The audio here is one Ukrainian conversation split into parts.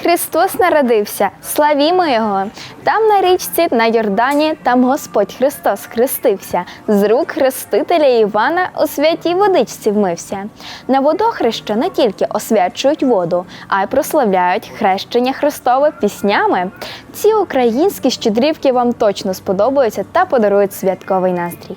Христос народився, славімо Його! Там на річці на Йордані, там Господь Христос хрестився. З рук хрестителя Івана у святій водичці вмився. На водохреща не тільки освячують воду, а й прославляють хрещення Христове піснями. Ці українські щедрівки вам точно сподобаються та подарують святковий настрій.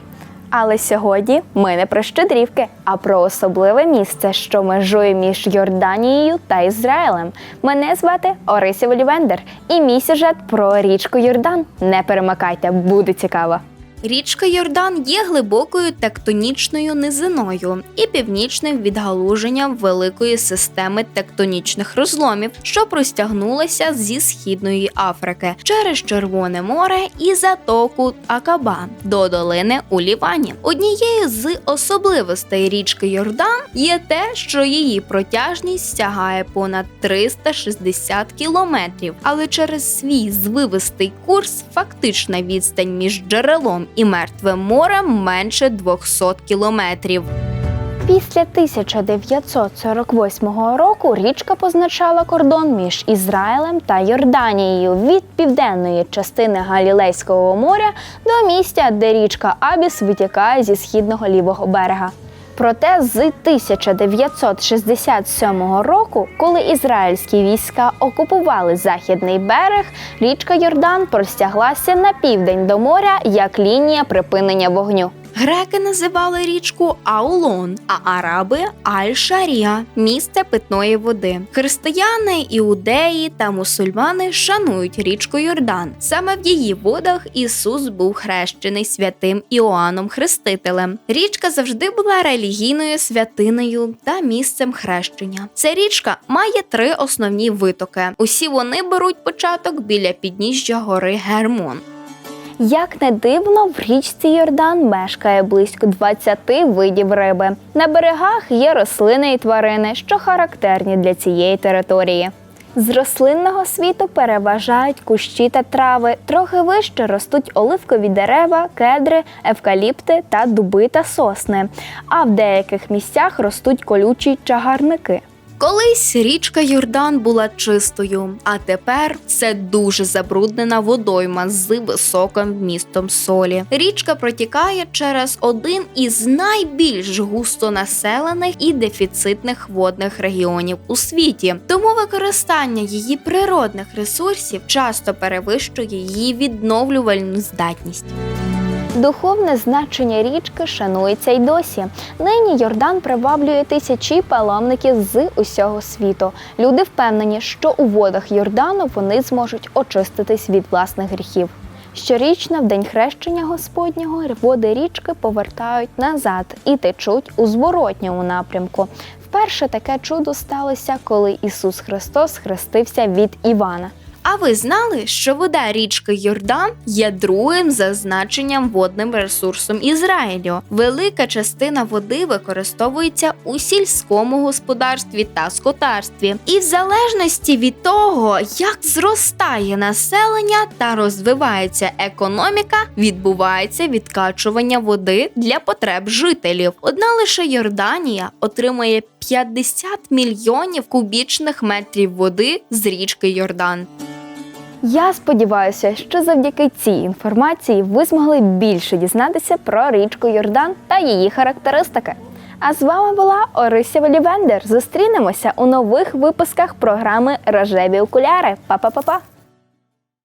Але сьогодні ми не про щедрівки, а про особливе місце, що межує між Йорданією та Ізраїлем. Мене звати Орися Волівендер, і мій сюжет про річку Йордан. Не перемикайте, буде цікаво. Річка Йордан є глибокою тектонічною низиною і північним відгалуженням великої системи тектонічних розломів, що простягнулася зі східної Африки через Червоне море і затоку Акаба до долини у Лівані. Однією з особливостей річки Йордан є те, що її протяжність сягає понад 360 кілометрів, але через свій звивистий курс фактична відстань між джерелом і мертвим морем менше 200 кілометрів. Після 1948 року річка позначала кордон між Ізраїлем та Йорданією від південної частини Галілейського моря до місця, де річка Абіс витікає зі східного лівого берега. Проте з 1967 року, коли ізраїльські війська окупували західний берег, річка Йордан простяглася на південь до моря як лінія припинення вогню. Греки називали річку Аулон, а араби Аль-Шарія місце питної води. Християни, іудеї та мусульмани шанують річку Йордан. Саме в її водах Ісус був хрещений святим Іоанном Хрестителем. Річка завжди була релігійною святиною та місцем хрещення. Ця річка має три основні витоки. Усі вони беруть початок біля підніжжя гори Гермон. Як не дивно, в річці Йордан мешкає близько 20 видів риби. На берегах є рослини і тварини, що характерні для цієї території. З рослинного світу переважають кущі та трави. Трохи вище ростуть оливкові дерева, кедри, евкаліпти та дуби та сосни. А в деяких місцях ростуть колючі чагарники. Колись річка Йордан була чистою, а тепер це дуже забруднена водойма з високим вмістом солі. Річка протікає через один із найбільш густонаселених і дефіцитних водних регіонів у світі. Тому використання її природних ресурсів часто перевищує її відновлювальну здатність. Духовне значення річки шанується й досі. Нині Йордан приваблює тисячі паломників з усього світу. Люди впевнені, що у водах Йордану вони зможуть очиститись від власних гріхів. Щорічно, в день хрещення Господнього, води річки повертають назад і течуть у зворотньому напрямку. Вперше таке чудо сталося, коли Ісус Христос хрестився від Івана. А ви знали, що вода річки Йордан є другим за значенням водним ресурсом Ізраїлю? Велика частина води використовується у сільському господарстві та скотарстві, і в залежності від того, як зростає населення та розвивається економіка, відбувається відкачування води для потреб жителів. Одна лише Йорданія отримує 50 мільйонів кубічних метрів води з річки Йордан. Я сподіваюся, що завдяки цій інформації ви змогли більше дізнатися про річку Йордан та її характеристики. А з вами була Орися Волівендер. Зустрінемося у нових випусках програми Рожеві окуляри. Па-па-па-па!